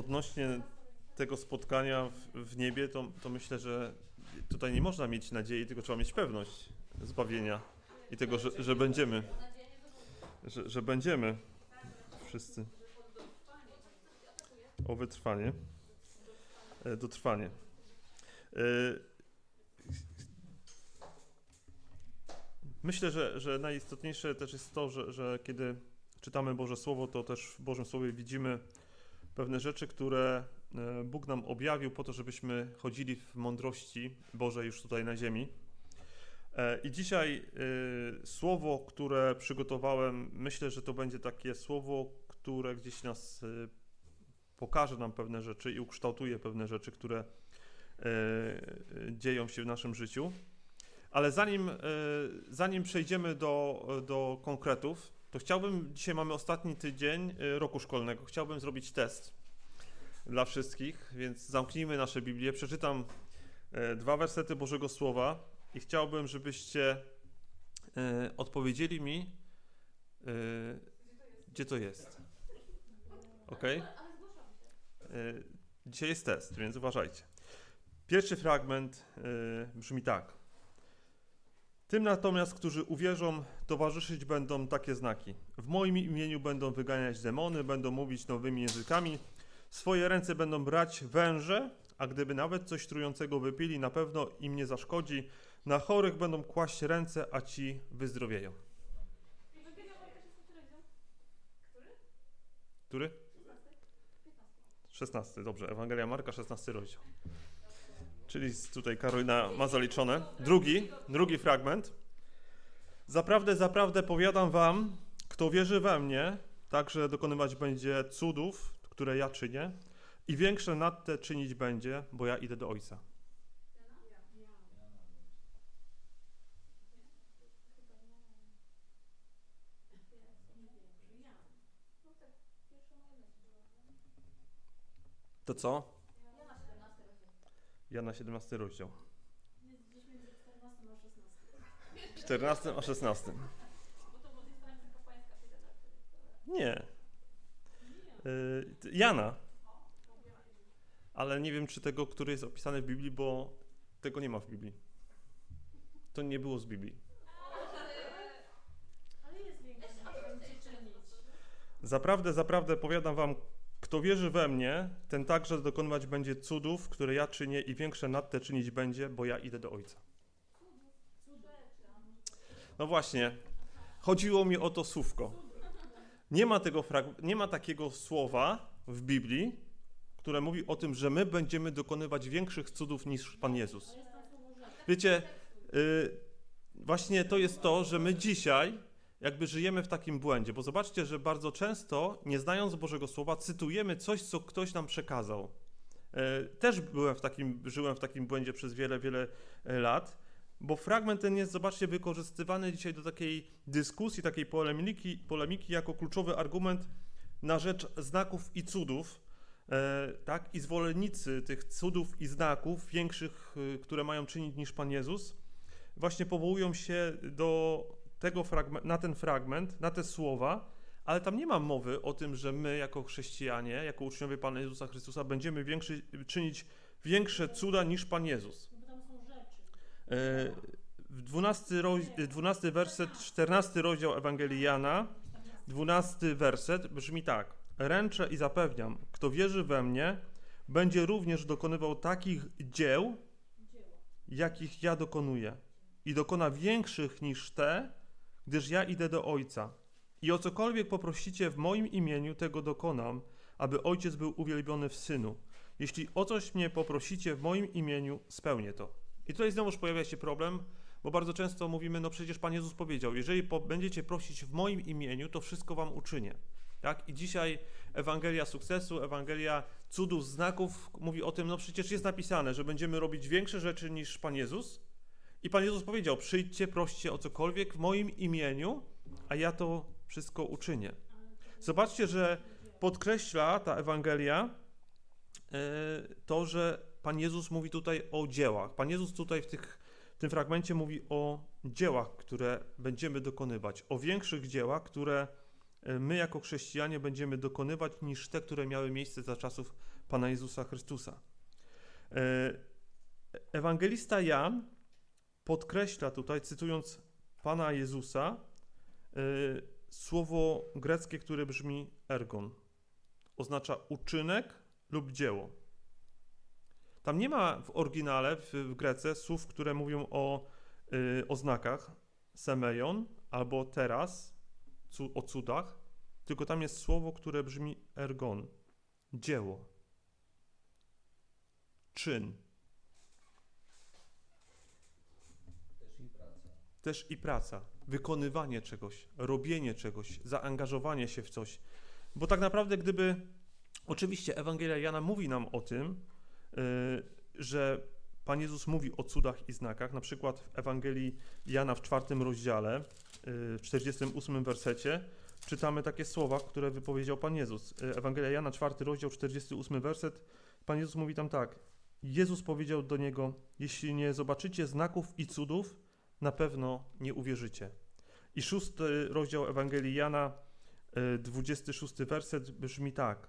odnośnie tego spotkania w, w niebie, to, to myślę, że tutaj nie można mieć nadziei, tylko trzeba mieć pewność zbawienia i tego, że, że będziemy. Że, że będziemy wszyscy. O wytrwanie. E, Dotrwanie. E, Myślę, że, że najistotniejsze też jest to, że, że kiedy czytamy Boże Słowo, to też w Bożym Słowie widzimy pewne rzeczy, które e, Bóg nam objawił po to, żebyśmy chodzili w mądrości Bożej już tutaj na ziemi. E, I dzisiaj e, słowo, które przygotowałem, myślę, że to będzie takie słowo, które gdzieś nas pokaże nam pewne rzeczy i ukształtuje pewne rzeczy, które dzieją się w naszym życiu. Ale zanim, zanim przejdziemy do, do konkretów, to chciałbym, dzisiaj mamy ostatni tydzień roku szkolnego, chciałbym zrobić test dla wszystkich, więc zamknijmy nasze Biblię, przeczytam e, dwa wersety Bożego Słowa i chciałbym, żebyście e, odpowiedzieli mi, e, gdzie to jest. Ok? Dzisiaj jest test, więc uważajcie. Pierwszy fragment brzmi tak. Tym natomiast, którzy uwierzą, towarzyszyć będą takie znaki. W moim imieniu będą wyganiać demony, będą mówić nowymi językami, swoje ręce będą brać węże, a gdyby nawet coś trującego wypili, na pewno im nie zaszkodzi. Na chorych będą kłaść ręce, a ci wyzdrowieją. Który? 16, dobrze. Ewangelia Marka, 16 rozdział. Czyli tutaj Karolina ma zaliczone. Drugi, drugi fragment. Zaprawdę, zaprawdę powiadam wam, kto wierzy we mnie, także dokonywać będzie cudów, które ja czynię, i większe nad te czynić będzie, bo ja idę do Ojca. To co? Jana 17 rozdział. 14 a 16. Nie. Y, Jana. Ale nie wiem, czy tego, który jest opisany w Biblii, bo tego nie ma w Biblii. To nie było z Biblii. Zaprawdę, zaprawdę powiadam wam, kto wierzy we mnie, ten także dokonywać będzie cudów, które ja czynię i większe nad te czynić będzie, bo ja idę do Ojca. No właśnie, chodziło mi o to słówko. Nie ma, tego nie ma takiego słowa w Biblii, które mówi o tym, że my będziemy dokonywać większych cudów niż Pan Jezus. Wiecie, y, właśnie to jest to, że my dzisiaj jakby żyjemy w takim błędzie, bo zobaczcie, że bardzo często, nie znając Bożego Słowa, cytujemy coś, co ktoś nam przekazał. E, Też byłem w takim, żyłem w takim błędzie przez wiele, wiele e, lat, bo fragment ten jest, zobaczcie, wykorzystywany dzisiaj do takiej dyskusji, takiej polemiki, polemiki jako kluczowy argument na rzecz znaków i cudów, e, tak, i zwolennicy tych cudów i znaków większych, e, które mają czynić niż Pan Jezus, właśnie powołują się do tego fragme- na ten fragment, na te słowa, ale tam nie ma mowy o tym, że my jako chrześcijanie, jako uczniowie Pana Jezusa Chrystusa będziemy większy, czynić większe cuda niż Pan Jezus. E, W 12, roz, 12 werset, 14 rozdział Ewangelii Jana, 12 werset brzmi tak. Ręczę i zapewniam, kto wierzy we mnie, będzie również dokonywał takich dzieł, jakich ja dokonuję. I dokona większych niż te, gdyż ja idę do Ojca. I o cokolwiek poprosicie w moim imieniu, tego dokonam, aby Ojciec był uwielbiony w Synu. Jeśli o coś mnie poprosicie w moim imieniu, spełnię to. I tutaj znowuż pojawia się problem, bo bardzo często mówimy, no przecież Pan Jezus powiedział, jeżeli będziecie prosić w moim imieniu, to wszystko wam uczynię. Tak? I dzisiaj Ewangelia sukcesu, Ewangelia cudów, znaków mówi o tym, no przecież jest napisane, że będziemy robić większe rzeczy niż Pan Jezus. I Pan Jezus powiedział, przyjdźcie, proście o cokolwiek w moim imieniu, a ja to wszystko uczynię. Zobaczcie, że podkreśla ta Ewangelia e, to, że Pan Jezus mówi tutaj o dziełach. Pan Jezus tutaj w, tych, w tym fragmencie mówi o dziełach, które będziemy dokonywać, o większych dziełach, które e, my jako chrześcijanie będziemy dokonywać niż te, które miały miejsce za czasów Pana Jezusa Chrystusa. E, Ewangelista Jan podkreśla tutaj, cytując Pana Jezusa, e, słowo greckie, które brzmi ergon. Oznacza uczynek lub dzieło. Tam nie ma w oryginale, w, w Grece, słów, które mówią o y, oznakach, semeion albo teraz, cu, o cudach, tylko tam jest słowo, które brzmi ergon, dzieło, czyn. Też i praca. Też i praca, wykonywanie czegoś, robienie czegoś, zaangażowanie się w coś. Bo tak naprawdę, gdyby. Oczywiście Ewangelia Jana mówi nam o tym, że Pan Jezus mówi o cudach i znakach. Na przykład w Ewangelii Jana w czwartym rozdziale, y, w 48 wersecie, czytamy takie słowa, które wypowiedział Pan Jezus. Y, Ewangelia Jana, czwarty rozdział, 48 werset. Pan Jezus mówi tam tak. Jezus powiedział do niego: Jeśli nie zobaczycie znaków i cudów, na pewno nie uwierzycie. I szósty rozdział Ewangelii Jana, y, 26 werset brzmi tak.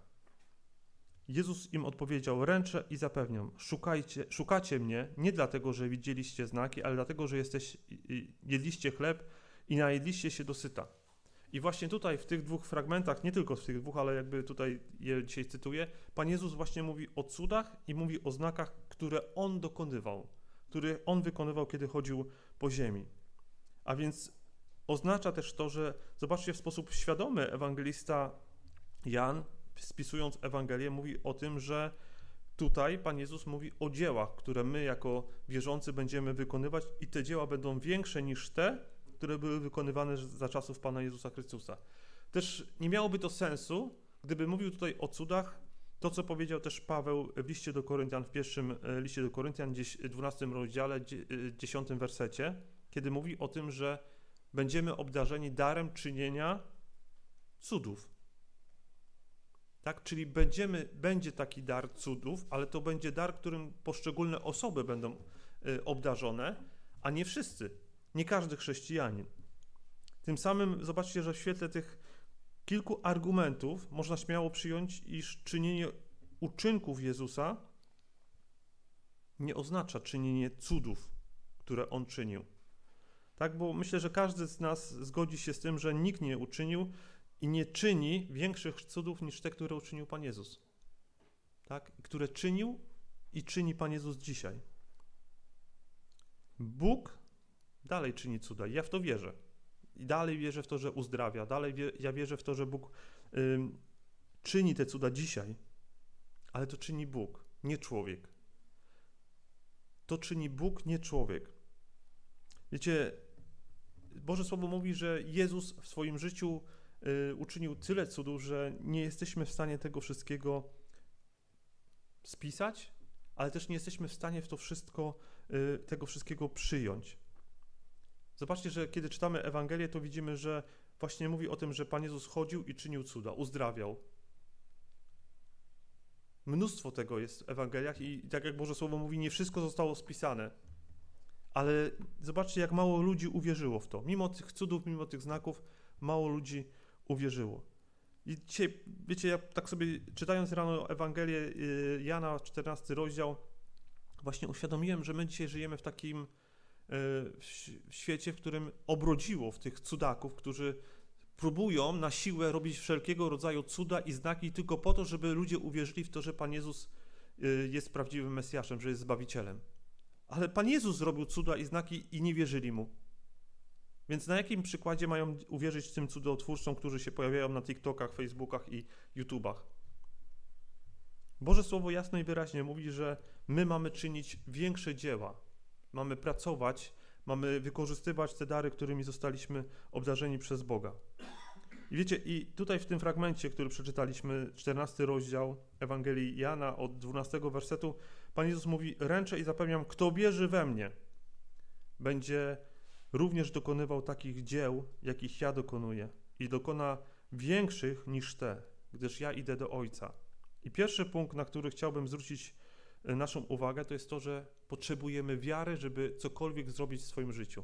Jezus im odpowiedział: Ręczę i zapewniam, szukajcie, szukacie mnie nie dlatego, że widzieliście znaki, ale dlatego, że jesteś, jedliście chleb i najedliście się dosyta. I właśnie tutaj w tych dwóch fragmentach, nie tylko w tych dwóch, ale jakby tutaj je dzisiaj cytuję, Pan Jezus właśnie mówi o cudach i mówi o znakach, które On dokonywał, które On wykonywał, kiedy chodził po ziemi. A więc oznacza też to, że zobaczcie, w sposób świadomy ewangelista Jan, spisując Ewangelię, mówi o tym, że tutaj Pan Jezus mówi o dziełach, które my jako wierzący będziemy wykonywać i te dzieła będą większe niż te, które były wykonywane za czasów Pana Jezusa Chrystusa. Też nie miałoby to sensu, gdyby mówił tutaj o cudach, to co powiedział też Paweł w liście do Koryntian, w pierwszym e, liście do Koryntian, gdzieś w 12 rozdziale, dzie- e, 10 wersecie, kiedy mówi o tym, że będziemy obdarzeni darem czynienia cudów. Tak, czyli będziemy, będzie taki dar cudów, ale to będzie dar, którym poszczególne osoby będą y, obdarzone, a nie wszyscy, nie każdy chrześcijanin. Tym samym zobaczcie, że w świetle tych kilku argumentów można śmiało przyjąć, iż czynienie uczynków Jezusa nie oznacza czynienie cudów, które On czynił. Tak, bo myślę, że każdy z nas zgodzi się z tym, że nikt nie uczynił i nie czyni większych cudów niż te, które uczynił Pan Jezus. Tak? Które czynił i czyni Pan Jezus dzisiaj. Bóg dalej czyni cuda. Ja w to wierzę. I dalej wierzę w to, że uzdrawia. Dalej wie, ja wierzę w to, że Bóg czyni te cuda dzisiaj. Ale to czyni Bóg, nie człowiek. To czyni Bóg, nie człowiek. Wiecie, Boże Słowo mówi, że Jezus w swoim życiu uczynił tyle cudów, że nie jesteśmy w stanie tego wszystkiego spisać, ale też nie jesteśmy w stanie w to wszystko, y, tego wszystkiego przyjąć. Zobaczcie, że kiedy czytamy Ewangelię, to widzimy, że właśnie mówi o tym, że Pan Jezus chodził i czynił cuda, uzdrawiał. Mnóstwo tego jest w Ewangeliach i tak jak Boże Słowo mówi, nie wszystko zostało spisane. Ale zobaczcie, jak mało ludzi uwierzyło w to. Mimo tych cudów, mimo tych znaków, mało ludzi uwierzyło. I dzisiaj, wiecie, ja tak sobie czytając rano Ewangelię y, Jana, 14 rozdział, właśnie uświadomiłem, że my dzisiaj żyjemy w takim y, w świecie, w którym obrodziło w tych cudaków, którzy próbują na siłę robić wszelkiego rodzaju cuda i znaki tylko po to, żeby ludzie uwierzyli w to, że Pan Jezus y, jest prawdziwym Mesjaszem, że jest Zbawicielem. Ale Pan Jezus zrobił cuda i znaki i nie wierzyli Mu. Więc na jakim przykładzie mają uwierzyć tym cudotwórcom, którzy się pojawiają na TikTokach, Facebookach i YouTubach? Boże Słowo jasno i wyraźnie mówi, że my mamy czynić większe dzieła. Mamy pracować, mamy wykorzystywać te dary, którymi zostaliśmy obdarzeni przez Boga. I wiecie, i tutaj w tym fragmencie, który przeczytaliśmy, 14 rozdział Ewangelii Jana od 12 wersetu, Pan Jezus mówi: Ręczę i zapewniam, kto wierzy we mnie, będzie również dokonywał takich dzieł, jakich ja dokonuję, i dokona większych niż te, gdyż ja idę do Ojca. I pierwszy punkt, na który chciałbym zwrócić e, naszą uwagę, to jest to, że potrzebujemy wiary, żeby cokolwiek zrobić w swoim życiu.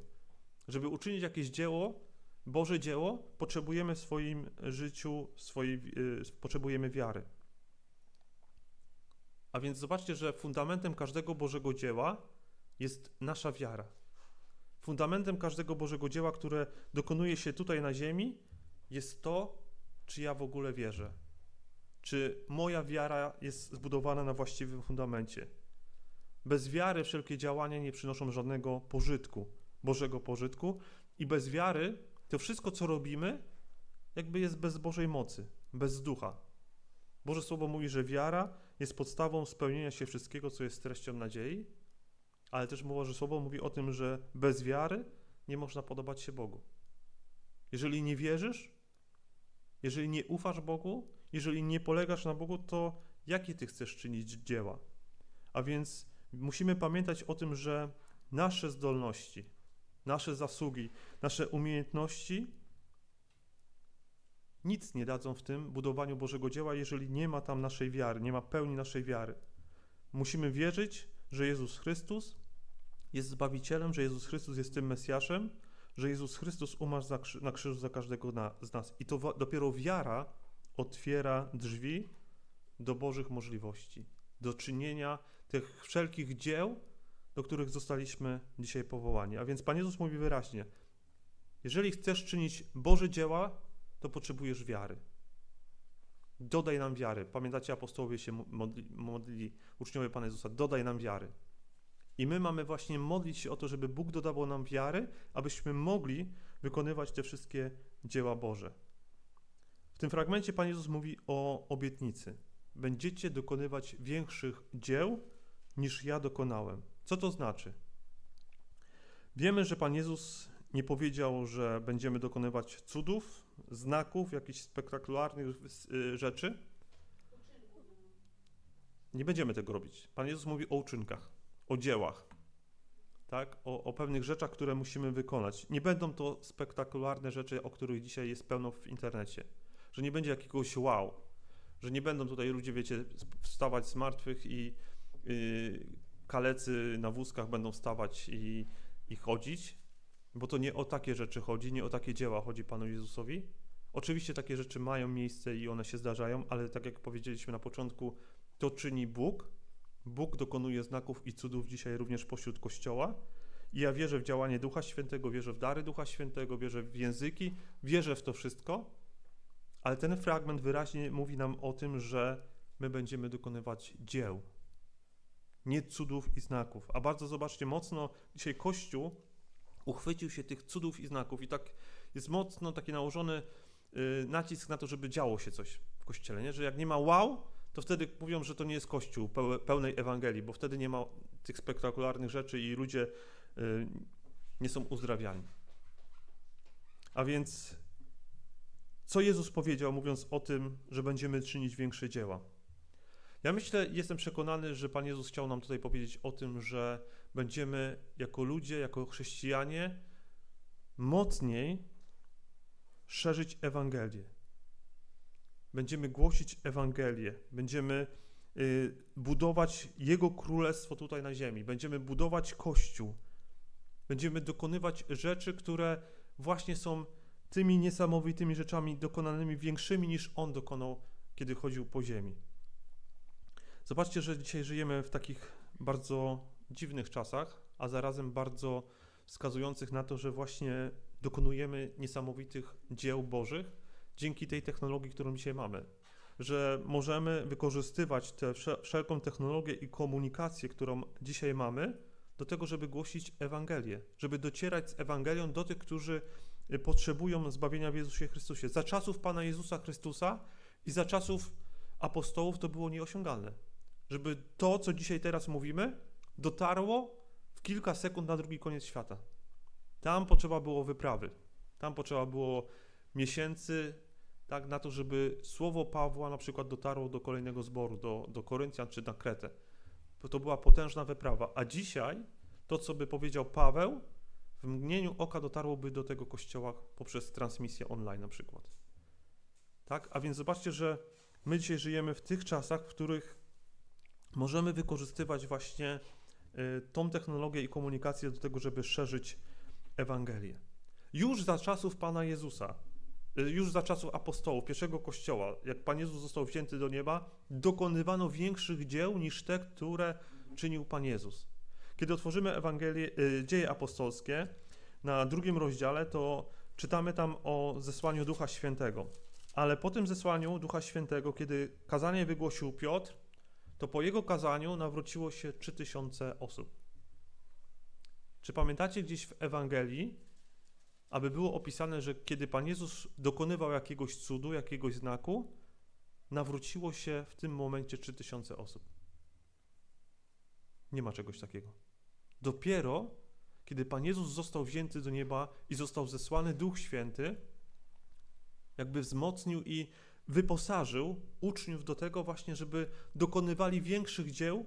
Żeby uczynić jakieś dzieło, Boże dzieło, potrzebujemy w swoim życiu, swojej, y, potrzebujemy wiary. A więc zobaczcie, że fundamentem każdego Bożego dzieła jest nasza wiara. Fundamentem każdego Bożego dzieła, które dokonuje się tutaj na ziemi, jest to, czy ja w ogóle wierzę. Czy moja wiara jest zbudowana na właściwym fundamencie. Bez wiary wszelkie działania nie przynoszą żadnego pożytku, Bożego pożytku, i bez wiary to wszystko, co robimy, jakby jest bez Bożej mocy, bez ducha. Boże Słowo mówi, że wiara jest podstawą spełnienia się wszystkiego, co jest treścią nadziei, ale też Boże Słowo mówi o tym, że bez wiary nie można podobać się Bogu. Jeżeli nie wierzysz, jeżeli nie ufasz Bogu, jeżeli nie polegasz na Bogu, to jakie ty chcesz czynić dzieła? A więc musimy pamiętać o tym, że nasze zdolności, nasze zasługi, nasze umiejętności nic nie dadzą w tym budowaniu Bożego dzieła, jeżeli nie ma tam naszej wiary, nie ma pełni naszej wiary. Musimy wierzyć, że Jezus Chrystus jest Zbawicielem, że Jezus Chrystus jest tym Mesjaszem, że Jezus Chrystus umarł na krzyżu za każdego z nas. I to dopiero wiara otwiera drzwi do Bożych możliwości, do czynienia tych wszelkich dzieł, do których zostaliśmy dzisiaj powołani. A więc Pan Jezus mówi wyraźnie: jeżeli chcesz czynić Boże dzieła, to potrzebujesz wiary. Dodaj nam wiary. Pamiętacie, apostołowie się modli, modlili, uczniowie Pana Jezusa, dodaj nam wiary. I my mamy właśnie modlić się o to, żeby Bóg dodawał nam wiary, abyśmy mogli wykonywać te wszystkie dzieła Boże. W tym fragmencie Pan Jezus mówi o obietnicy. Będziecie dokonywać większych dzieł niż ja dokonałem. Co to znaczy? Wiemy, że Pan Jezus nie powiedział, że będziemy dokonywać cudów, znaków, jakichś spektakularnych y, rzeczy. Nie będziemy tego robić. Pan Jezus mówi o uczynkach, o dziełach, tak? o, o pewnych rzeczach, które musimy wykonać. Nie będą to spektakularne rzeczy, o których dzisiaj jest pełno w internecie. Że nie będzie jakiegoś wow, że nie będą tutaj ludzie, wiecie, wstawać z martwych i yy, kalecy na wózkach będą wstawać i, i chodzić, bo to nie o takie rzeczy chodzi, nie o takie dzieła chodzi Panu Jezusowi. Oczywiście takie rzeczy mają miejsce i one się zdarzają, ale tak jak powiedzieliśmy na początku, to czyni Bóg. Bóg dokonuje znaków i cudów dzisiaj również pośród Kościoła. I ja wierzę w działanie Ducha Świętego, wierzę w dary Ducha Świętego, wierzę w języki, wierzę w to wszystko, ale ten fragment wyraźnie mówi nam o tym, że my będziemy dokonywać dzieł, nie cudów i znaków. A bardzo zobaczcie, mocno dzisiaj Kościół uchwycił się tych cudów i znaków i tak jest mocno taki nałożony y, nacisk na to, żeby działo się coś w Kościele, nie? że jak nie ma wow, to wtedy mówią, że to nie jest Kościół peł- pełnej Ewangelii, bo wtedy nie ma tych spektakularnych rzeczy i ludzie y, nie są uzdrawiani. A więc co Jezus powiedział, mówiąc o tym, że będziemy czynić większe dzieła? Ja myślę, jestem przekonany, że Pan Jezus chciał nam tutaj powiedzieć o tym, że będziemy jako ludzie, jako chrześcijanie mocniej szerzyć Ewangelię. Będziemy głosić Ewangelię, będziemy y, budować Jego królestwo tutaj na ziemi, będziemy budować Kościół, będziemy dokonywać rzeczy, które właśnie są tymi niesamowitymi rzeczami dokonanymi większymi niż On dokonał, kiedy chodził po ziemi. Zobaczcie, że dzisiaj żyjemy w takich bardzo dziwnych czasach, a zarazem bardzo wskazujących na to, że właśnie dokonujemy niesamowitych dzieł Bożych dzięki tej technologii, którą dzisiaj mamy. Że możemy wykorzystywać tę wszel- wszelką technologię i komunikację, którą dzisiaj mamy, do tego, żeby głosić Ewangelię, żeby docierać z Ewangelią do tych, którzy potrzebują zbawienia w Jezusie Chrystusie. Za czasów Pana Jezusa Chrystusa i za czasów apostołów to było nieosiągalne. Żeby to, co dzisiaj teraz mówimy, dotarło w kilka sekund na drugi koniec świata. Tam potrzeba było wyprawy, tam potrzeba było miesięcy, tak, na to, żeby słowo Pawła na przykład dotarło do kolejnego zboru, do, do Koryntian czy na Kretę. To była potężna wyprawa. A dzisiaj to, co by powiedział Paweł, w mgnieniu oka dotarłoby do tego kościoła poprzez transmisję online na przykład. Tak? A więc zobaczcie, że my dzisiaj żyjemy w tych czasach, w których możemy wykorzystywać właśnie tą technologię i komunikację do tego, żeby szerzyć Ewangelię. Już za czasów Pana Jezusa, y, już za czasów apostołów, pierwszego kościoła, jak Pan Jezus został wzięty do nieba, dokonywano większych dzieł niż te, które czynił Pan Jezus. Kiedy otworzymy Ewangelię, y, dzieje apostolskie na drugim rozdziale, to czytamy tam o zesłaniu Ducha Świętego. Ale po tym zesłaniu Ducha Świętego, kiedy kazanie wygłosił Piotr, to po jego kazaniu nawróciło się 3000 osób. Czy pamiętacie gdzieś w Ewangelii, aby było opisane, że kiedy Pan Jezus dokonywał jakiegoś cudu, jakiegoś znaku, nawróciło się w tym momencie 3000 osób? Nie ma czegoś takiego. Dopiero kiedy Pan Jezus został wzięty do nieba i został zesłany Duch Święty, jakby wzmocnił i wyposażył uczniów do tego właśnie, żeby dokonywali większych dzieł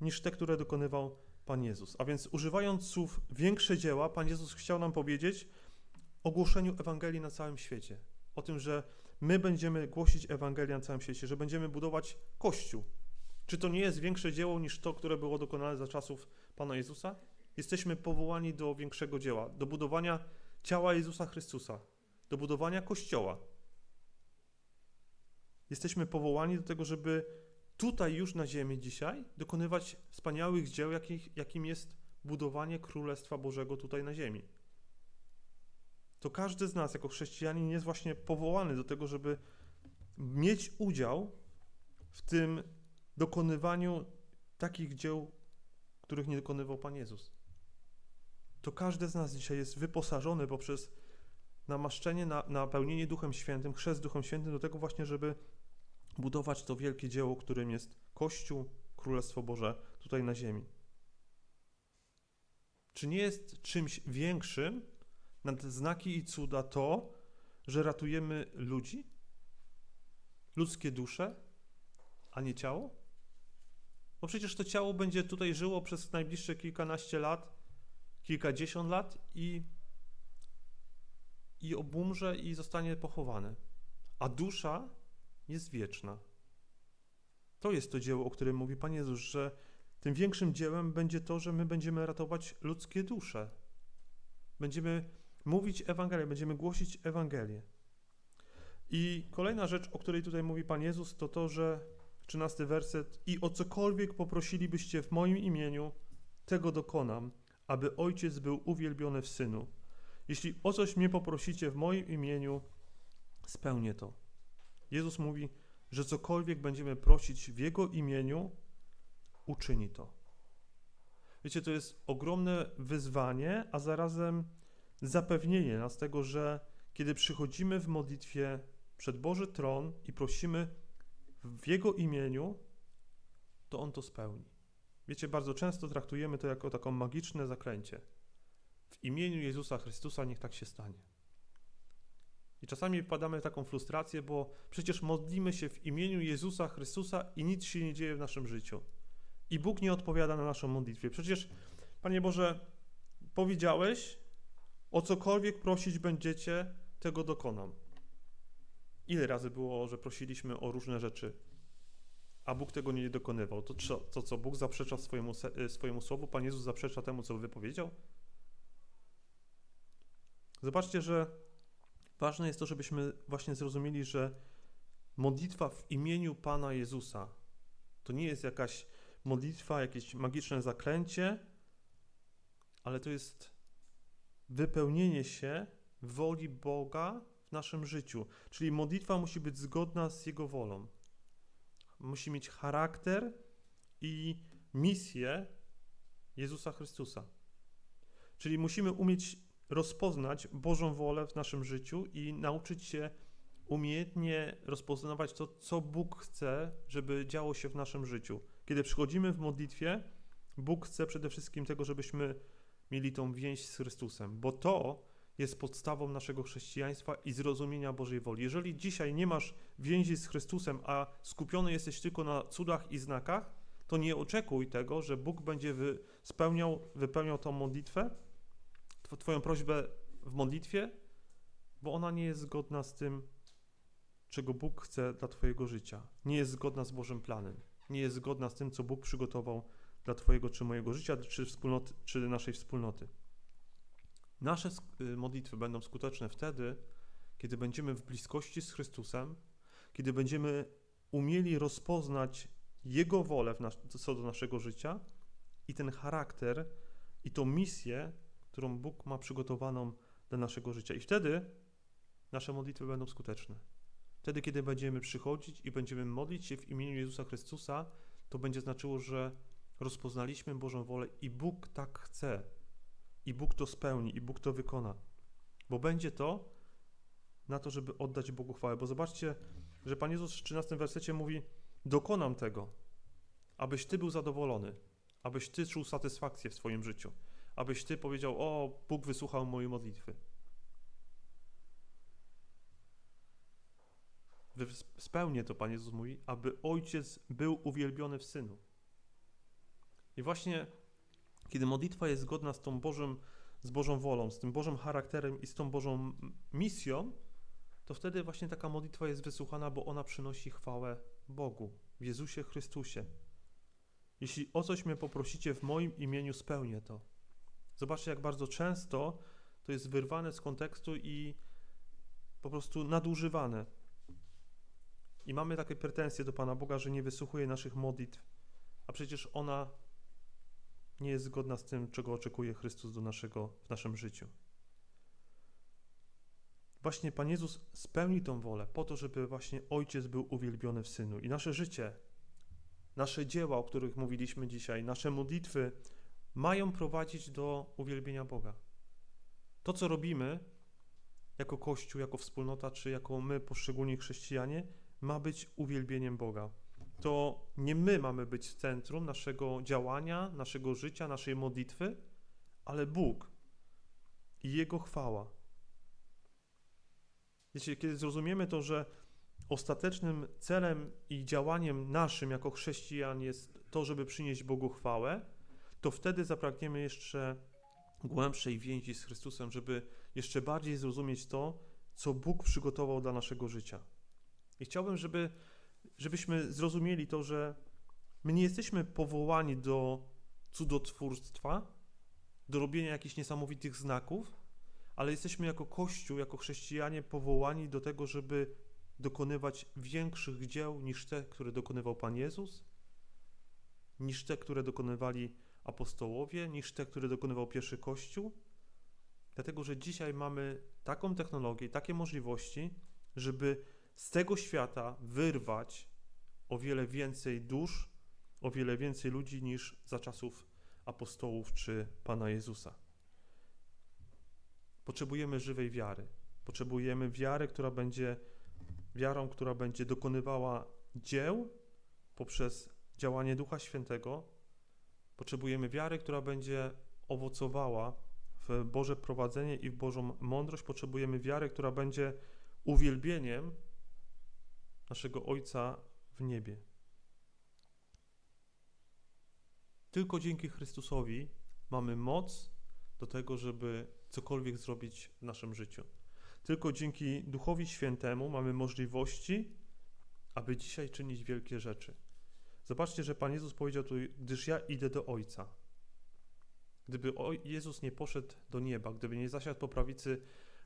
niż te, które dokonywał Pan Jezus. A więc używając słów większe dzieła, Pan Jezus chciał nam powiedzieć o głoszeniu Ewangelii na całym świecie. O tym, że my będziemy głosić Ewangelię na całym świecie, że będziemy budować Kościół. Czy to nie jest większe dzieło niż to, które było dokonane za czasów Pana Jezusa? Jesteśmy powołani do większego dzieła, do budowania ciała Jezusa Chrystusa, do budowania Kościoła. Jesteśmy powołani do tego, żeby tutaj już na ziemi dzisiaj dokonywać wspaniałych dzieł, jakich, jakim jest budowanie Królestwa Bożego tutaj na ziemi. To każdy z nas jako chrześcijanin jest właśnie powołany do tego, żeby mieć udział w tym dokonywaniu takich dzieł, których nie dokonywał Pan Jezus. To każdy z nas dzisiaj jest wyposażony poprzez namaszczenie, na, napełnienie Duchem Świętym, chrzest Duchem Świętym do tego właśnie, żeby budować to wielkie dzieło, którym jest Kościół, Królestwo Boże tutaj na ziemi. Czy nie jest czymś większym nad znaki i cuda to, że ratujemy ludzi, ludzkie dusze, a nie ciało? Bo przecież to ciało będzie tutaj żyło przez najbliższe kilkanaście lat, kilkadziesiąt lat i, i obumrze i zostanie pochowane. A dusza jest wieczna. To jest to dzieło, o którym mówi Pan Jezus, że tym większym dziełem będzie to, że my będziemy ratować ludzkie dusze. Będziemy mówić Ewangelię, będziemy głosić Ewangelię. I kolejna rzecz, o której tutaj mówi Pan Jezus, to to, że 13 werset i o cokolwiek poprosilibyście w moim imieniu, tego dokonam, aby Ojciec był uwielbiony w Synu. Jeśli o coś mnie poprosicie w moim imieniu, spełnię to. Jezus mówi, że cokolwiek będziemy prosić w Jego imieniu, uczyni to. Wiecie, to jest ogromne wyzwanie, a zarazem zapewnienie nas tego, że kiedy przychodzimy w modlitwie przed Boży tron i prosimy w Jego imieniu, to On to spełni. Wiecie, bardzo często traktujemy to jako taką magiczne zaklęcie. W imieniu Jezusa Chrystusa niech tak się stanie. I czasami wpadamy w taką frustrację, bo przecież modlimy się w imieniu Jezusa Chrystusa i nic się nie dzieje w naszym życiu. I Bóg nie odpowiada na naszą modlitwę. Przecież, Panie Boże, powiedziałeś, o cokolwiek prosić będziecie, tego dokonam. Ile razy było, że prosiliśmy o różne rzeczy, a Bóg tego nie dokonywał? To, to co, Bóg zaprzecza swojemu, y, swojemu słowu? Pan Jezus zaprzecza temu, co wypowiedział? Zobaczcie, że ważne jest to, żebyśmy właśnie zrozumieli, że modlitwa w imieniu Pana Jezusa to nie jest jakaś modlitwa, jakieś magiczne zaklęcie, ale to jest wypełnienie się woli Boga w naszym życiu. Czyli modlitwa musi być zgodna z Jego wolą. Musi mieć charakter i misję Jezusa Chrystusa. Czyli musimy umieć rozpoznać Bożą wolę w naszym życiu i nauczyć się umiejętnie rozpoznawać to, co Bóg chce, żeby działo się w naszym życiu. Kiedy przychodzimy w modlitwie, Bóg chce przede wszystkim tego, żebyśmy mieli tą więź z Chrystusem, bo to jest podstawą naszego chrześcijaństwa i zrozumienia Bożej woli. Jeżeli dzisiaj nie masz więzi z Chrystusem, a skupiony jesteś tylko na cudach i znakach, to nie oczekuj tego, że Bóg będzie spełniał, wypełniał tą modlitwę, tw- Twoją prośbę w modlitwie, bo ona nie jest zgodna z tym, czego Bóg chce dla Twojego życia. Nie jest zgodna z Bożym planem. Nie jest zgodna z tym, co Bóg przygotował dla Twojego czy mojego życia, czy, wspólnoty, czy naszej wspólnoty. Nasze y, modlitwy będą skuteczne wtedy, kiedy będziemy w bliskości z Chrystusem, kiedy będziemy umieli rozpoznać Jego wolę co do naszego życia i ten charakter i tą misję, którą Bóg ma przygotowaną dla naszego życia. I wtedy nasze modlitwy będą skuteczne. Wtedy, kiedy będziemy przychodzić i będziemy modlić się w imieniu Jezusa Chrystusa, to będzie znaczyło, że rozpoznaliśmy Bożą wolę i Bóg tak chce. I Bóg to spełni, i Bóg to wykona. Bo będzie to na to, żeby oddać Bogu chwałę. Bo zobaczcie, że Pan Jezus w 13 wersecie mówi: Dokonam tego, abyś Ty był zadowolony, abyś Ty czuł satysfakcję w swoim życiu, abyś Ty powiedział: O, Bóg wysłuchał mojej modlitwy. Wy- Spełnię to, Pan Jezus mówi, aby Ojciec był uwielbiony w Synu. I właśnie, kiedy modlitwa jest zgodna z tą Bożym, z Bożą wolą, z tym Bożym charakterem i z tą Bożą misją, to wtedy właśnie taka modlitwa jest wysłuchana, bo ona przynosi chwałę Bogu, w Jezusie Chrystusie. Jeśli o coś mnie poprosicie w moim imieniu, spełnię to. Zobaczcie, jak bardzo często to jest wyrwane z kontekstu i po prostu nadużywane. I mamy takie pretensje do Pana Boga, że nie wysłuchuje naszych modlitw, a przecież ona nie jest zgodna z tym, czego oczekuje Chrystus do naszego, w naszym życiu. Właśnie Pan Jezus spełni tą wolę po to, żeby właśnie Ojciec był uwielbiony w Synu. I nasze życie, nasze dzieła, o których mówiliśmy dzisiaj, nasze modlitwy mają prowadzić do uwielbienia Boga. To, co robimy jako Kościół, jako wspólnota, czy jako my, poszczególni chrześcijanie, ma być uwielbieniem Boga. To nie my mamy być w centrum naszego działania, naszego życia, naszej modlitwy, ale Bóg i Jego chwała. Wiecie, kiedy zrozumiemy to, że ostatecznym celem i działaniem naszym jako chrześcijan jest to, żeby przynieść Bogu chwałę, to wtedy zapragniemy jeszcze głębszej więzi z Chrystusem, żeby jeszcze bardziej zrozumieć to, co Bóg przygotował dla naszego życia. I chciałbym, żeby, żebyśmy zrozumieli to, że my nie jesteśmy powołani do cudotwórstwa, do robienia jakichś niesamowitych znaków, ale jesteśmy jako Kościół, jako chrześcijanie powołani do tego, żeby dokonywać większych dzieł niż te, które dokonywał Pan Jezus, niż te, które dokonywali apostołowie, niż te, które dokonywał pierwszy Kościół. Dlatego, że dzisiaj mamy taką technologię, takie możliwości, żeby z tego świata wyrwać o wiele więcej dusz, o wiele więcej ludzi niż za czasów apostołów czy Pana Jezusa. Potrzebujemy żywej wiary. Potrzebujemy wiary, która będzie wiarą, która będzie dokonywała dzieł poprzez działanie Ducha Świętego. Potrzebujemy wiary, która będzie owocowała w Boże prowadzenie i w Bożą mądrość. Potrzebujemy wiary, która będzie uwielbieniem naszego Ojca w niebie. Tylko dzięki Chrystusowi mamy moc do tego, żeby cokolwiek zrobić w naszym życiu. Tylko dzięki Duchowi Świętemu mamy możliwości, aby dzisiaj czynić wielkie rzeczy. Zobaczcie, że Pan Jezus powiedział tu, gdyż ja idę do Ojca. Gdyby Jezus nie poszedł do nieba, gdyby nie zasiadł po prawicy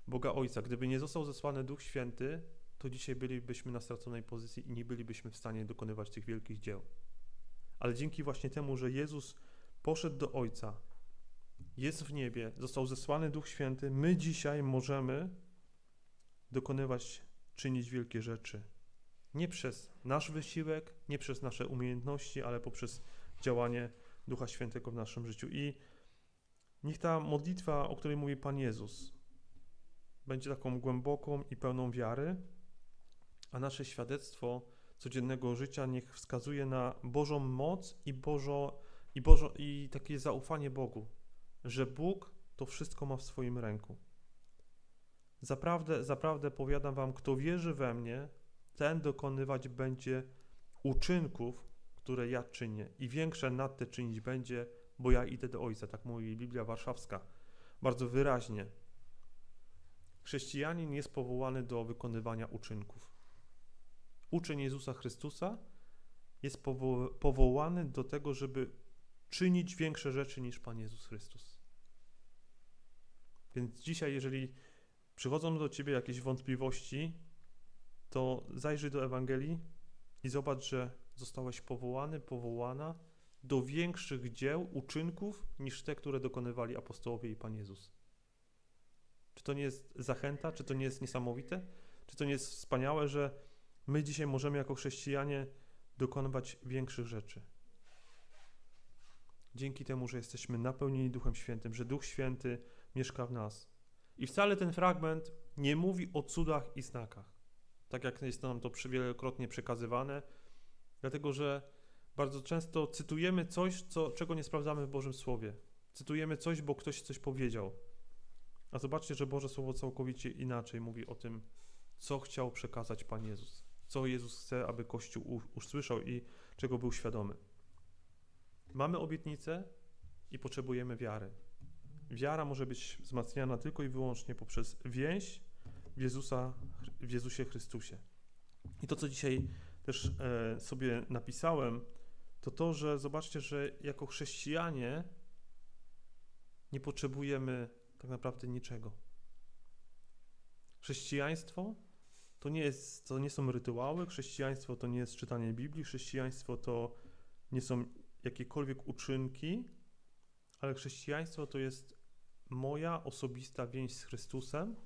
Boga Ojca, gdyby nie został zesłany Duch Święty, to dzisiaj bylibyśmy na straconej pozycji i nie bylibyśmy w stanie dokonywać tych wielkich dzieł. Ale dzięki właśnie temu, że Jezus poszedł do Ojca, jest w niebie, został zesłany Duch Święty, my dzisiaj możemy dokonywać, czynić wielkie rzeczy. Nie przez nasz wysiłek, nie przez nasze umiejętności, ale poprzez działanie Ducha Świętego w naszym życiu. I niech ta modlitwa, o której mówi Pan Jezus, będzie taką głęboką i pełną wiary, a nasze świadectwo codziennego życia niech wskazuje na Bożą moc i, Bożo, i, Bożo, i takie zaufanie Bogu, że Bóg to wszystko ma w swoim ręku. Zaprawdę, zaprawdę powiadam wam, kto wierzy we mnie, ten dokonywać będzie uczynków, które ja czynię i większe nad te czynić będzie, bo ja idę do Ojca, tak mówi Biblia Warszawska, bardzo wyraźnie. Chrześcijanin jest powołany do wykonywania uczynków. Uczeń Jezusa Chrystusa jest powo- powołany do tego, żeby czynić większe rzeczy niż Pan Jezus Chrystus. Więc dzisiaj, jeżeli przychodzą do ciebie jakieś wątpliwości, to zajrzyj do Ewangelii i zobacz, że zostałeś powołany, powołana do większych dzieł, uczynków niż te, które dokonywali apostołowie i Pan Jezus. Czy to nie jest zachęta? Czy to nie jest niesamowite? Czy to nie jest wspaniałe, że my dzisiaj możemy jako chrześcijanie dokonywać większych rzeczy? Dzięki temu, że jesteśmy napełnieni Duchem Świętym, że Duch Święty mieszka w nas. I wcale ten fragment nie mówi o cudach i znakach, tak jak jest nam to wielokrotnie przekazywane, dlatego że bardzo często cytujemy coś, co, czego nie sprawdzamy w Bożym Słowie. Cytujemy coś, bo ktoś coś powiedział. A zobaczcie, że Boże Słowo całkowicie inaczej mówi o tym, co chciał przekazać Pan Jezus, co Jezus chce, aby Kościół usłyszał i czego był świadomy. Mamy obietnicę i potrzebujemy wiary. Wiara może być wzmacniana tylko i wyłącznie poprzez więź w, Jezusa, w Jezusie Chrystusie. I to, co dzisiaj też e, sobie napisałem, to to, że zobaczcie, że jako chrześcijanie nie potrzebujemy tak naprawdę niczego. Chrześcijaństwo to nie, jest, to nie są rytuały, chrześcijaństwo to nie jest czytanie Biblii, chrześcijaństwo to nie są jakiekolwiek uczynki, ale chrześcijaństwo to jest moja osobista więź z Chrystusem,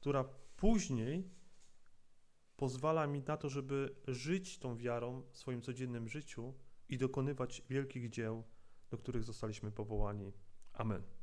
która później pozwala mi na to, żeby żyć tą wiarą w swoim codziennym życiu i dokonywać wielkich dzieł, do których zostaliśmy powołani. Amen.